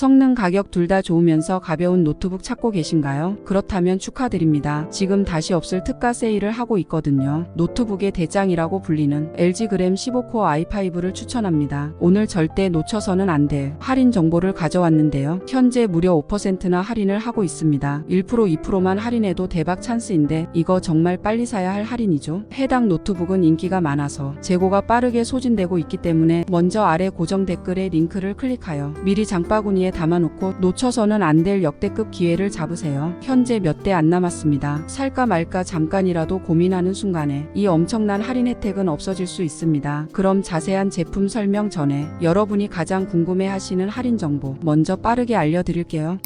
성능 가격 둘 다 좋으면서 가벼운 노트북 찾고 계신가요? 그렇다면 축하드립니다. 지금 다시 없을 특가 세일을 하고 있거든요. 노트북의 대장이라고 불리는 LG 그램 15코어 i5를 추천합니다. 오늘 절대 놓쳐서는 안 될 할인 정보를 가져왔는데요. 현재 무려 5%나 할인을 하고 있습니다. 1% 2%만 할인해도 대박 찬스인데 이거 정말 빨리 사야 할 할인이죠. 해당 노트북은 인기가 많아서 재고가 빠르게 소진되고 있기 때문에 먼저 아래 고정 댓글에 링크를 클릭하여 미리 장바구니에 담아놓고 놓쳐서는 안 될 역대급 기회를 잡으세요. 현재 몇 대 안 남았습니다. 살까 말까 잠깐이라도 고민하는 순간에 이 엄청난 할인 혜택은 없어질 수 있습니다. 그럼 자세한 제품 설명 전에 여러분이 가장 궁금해 하시는 할인 정보 먼저 빠르게 알려드릴게요.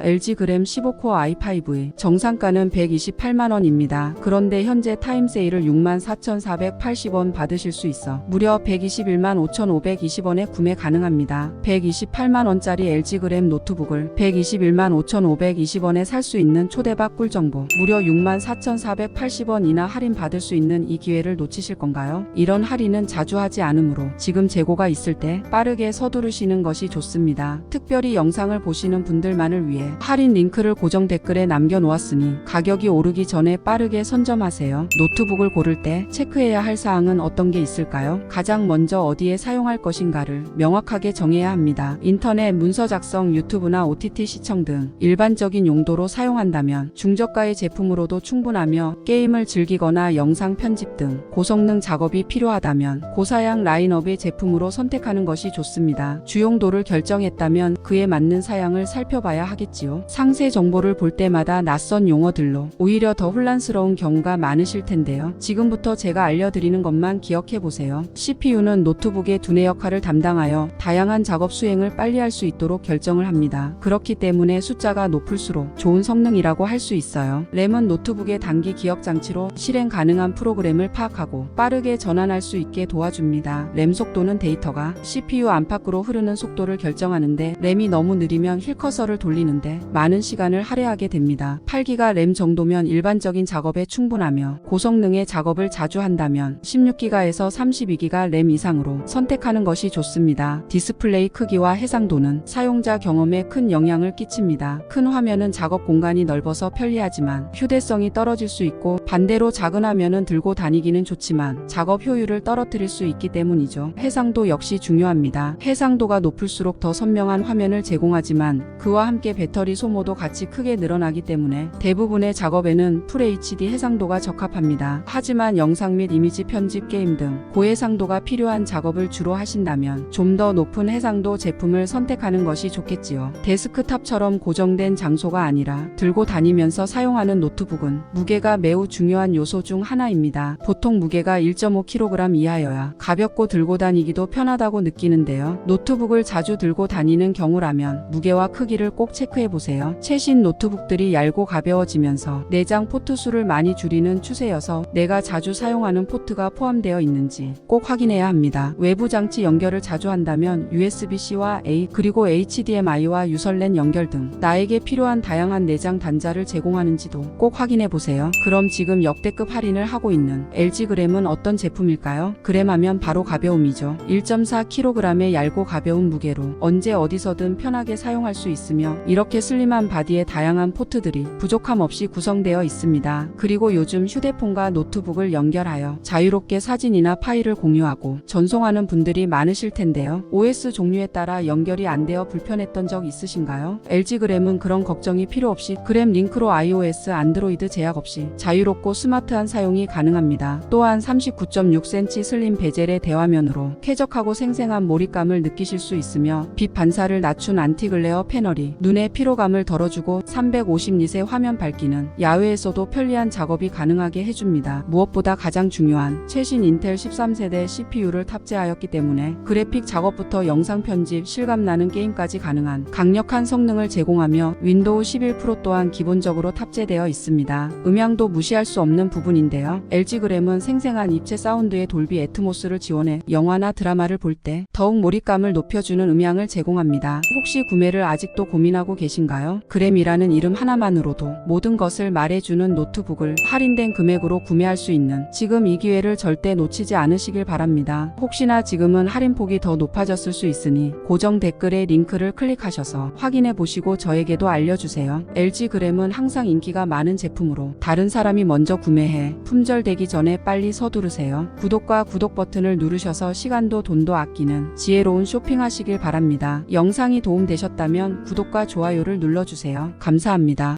LG 그램 15코어 i5의 정상가는 128만원입니다. 그런데 현재 타임 세일을 64,480원 받으실 수 있어 무려 121만 5,520원에 구매 가능합니다. 128만원짜리 LG 그램 노트북을 121만 5,520원에 살 수 있는 초대박 꿀정보 무려 64,480원이나 할인 받을 수 있는 이 기회를 놓치실 건가요? 이런 할인은 자주 하지 않으므로 지금 재고가 있을 때 빠르게 서두르시는 것이 좋습니다. 특별히 영상을 보시는 분들만을 위해 할인 링크를 고정 댓글에 남겨놓았으니 가격이 오르기 전에 빠르게 선점하세요. 노트북을 고를 때 체크해야 할 사항은 어떤 게 있을까요? 가장 먼저 어디에 사용할 것인가를 명확하게 정해야 합니다. 인터넷 문서 작성, 유튜브나 OTT 시청 등 일반적인 용도로 사용한다면 중저가의 제품으로도 충분하며 게임을 즐기거나 영상 편집 등 고성능 작업이 필요하다면 고사양 라인업의 제품으로 선택하는 것이 좋습니다. 주용도를 결정했다면 그에 맞는 사양을 살펴봐야 하 겠지요. 상세 정보를 볼 때마다 낯선 용어들로 오히려 더 혼란스러운 경우가 많으실 텐데요. 지금부터 제가 알려드리는 것만 기억해 보세요. CPU는 노트북의 두뇌 역할을 담당하여 다양한 작업 수행을 빨리 할 수 있도록 결정을 합니다. 그렇기 때문에 숫자가 높을수록 좋은 성능이라고 할 수 있어요. 램은 노트북의 단기 기억 장치로 실행 가능한 프로그램을 파악하고 빠르게 전환할 수 있게 도와줍니다. 램 속도는 데이터가 CPU 안팎으로 흐르는 속도를 결정하는데 램이 너무 느리면 힐 커서를 돌리는데 많은 시간을 할애하게 됩니다. 8기가 램 정도면 일반적인 작업에 충분하며 고성능의 작업을 자주 한다면 16기가에서 32기가 램 이상으로 선택하는 것이 좋습니다. 디스플레이 크기와 해상도는 사용자 경험에 큰 영향을 끼칩니다. 큰 화면은 작업 공간이 넓어서 편리하지만 휴대성이 떨어질 수 있고 반대로 작은 화면은 들고 다니기는 좋지만 작업 효율을 떨어뜨릴 수 있기 때문이죠. 해상도 역시 중요합니다. 해상도가 높을수록 더 선명한 화면을 제공하지만 그와 함께 배터리 소모도 같이 크게 늘어나기 때문에 대부분의 작업에는 FHD 해상도가 적합합니다. 하지만 영상 및 이미지 편집 게임 등 고해상도가 필요한 작업을 주로 하신다면 좀 더 높은 해상도 제품을 선택하는 것이 좋겠지요. 데스크탑처럼 고정된 장소가 아니라 들고 다니면서 사용하는 노트북은 무게가 매우 중요한 요소 중 하나입니다. 보통 무게가 1.5kg 이하여야 가볍고 들고 다니기도 편하다고 느끼는데요. 노트북을 자주 들고 다니는 경우라면 무게와 크기를 꼭 체크해 보세요. 최신 노트북들이 얇고 가벼워지면서 내장 포트 수를 많이 줄이는 추세여서 내가 자주 사용하는 포트가 포함되어 있는지 꼭 확인해야 합니다. 외부 장치 연결을 자주 한다면 USB-C와 A 그리고 HDMI와 유설랜 연결 등 나에게 필요한 다양한 내장 단자를 제공하는지도 꼭 확인해 보세요. 그럼 지금 역대급 할인을 하고 있는 LG 그램은 어떤 제품일까요? 그램하면 바로 가벼움이죠. 1.4kg의 얇고 가벼운 무게로 언제 어디서든 편하게 사용할 수 있으며 이렇게 슬림한 바디에 다양한 포트들이 부족함 없이 구성되어 있습니다. 그리고 요즘 휴대폰과 노트북을 연결하여 자유롭게 사진이나 파일을 공유하고 전송하는 분들이 많으실 텐데요. OS 종류에 따라 연결이 안 되어 불편했던 적 있으신가요? LG 그램은 그런 걱정이 필요 없이 그램 링크로 iOS, 안드로이드 제약 없이 자유롭고 스마트한 사용이 가능합니다. 또한 39.6cm 슬림 베젤의 대화면으로 쾌적하고 생생한 몰입감을 느끼실 수 있으며 빛 반사를 낮춘 안티글레어 패널이 눈의 피로감을 덜어주고 350닛의 화면 밝기는 야외에서도 편리한 작업이 가능하게 해줍니다. 무엇보다 가장 중요한 최신 인텔 13세대 CPU를 탑재하였기 때문에 그래픽 작업부터 영상 편집, 실감나는 게임까지 가능한 강력한 성능을 제공하며 윈도우 11 프로 또한 기본적으로 탑재되어 있습니다. 음향도 무시할 수 없는 부분인데요. LG 그램은 생생한 입체 사운드의 돌비 애트모스를 지원해 영화나 드라마를 볼 때 더욱 몰입감을 높여주는 음향을 제공합니다. 혹시 구매를 아직도 고민하고 계신 계신가요? 그램이라는 이름 하나만으로도 모든 것을 말해주는 노트북을 할인된 금액으로 구매할 수 있는 지금 이 기회를 절대 놓치지 않으시길 바랍니다. 혹시나 지금은 할인폭이 더 높아졌을 수 있으니 고정 댓글에 링크를 클릭하셔서 확인해 보시고 저에게도 알려주세요. LG 그램은 항상 인기가 많은 제품으로 다른 사람이 먼저 구매해 품절되기 전에 빨리 서두르세요. 구독과 구독 버튼을 누르셔서 시간도 돈도 아끼는 지혜로운 쇼핑하시길 바랍니다. 영상이 도움되셨다면 구독과 좋아요를 눌러주세요. 감사합니다.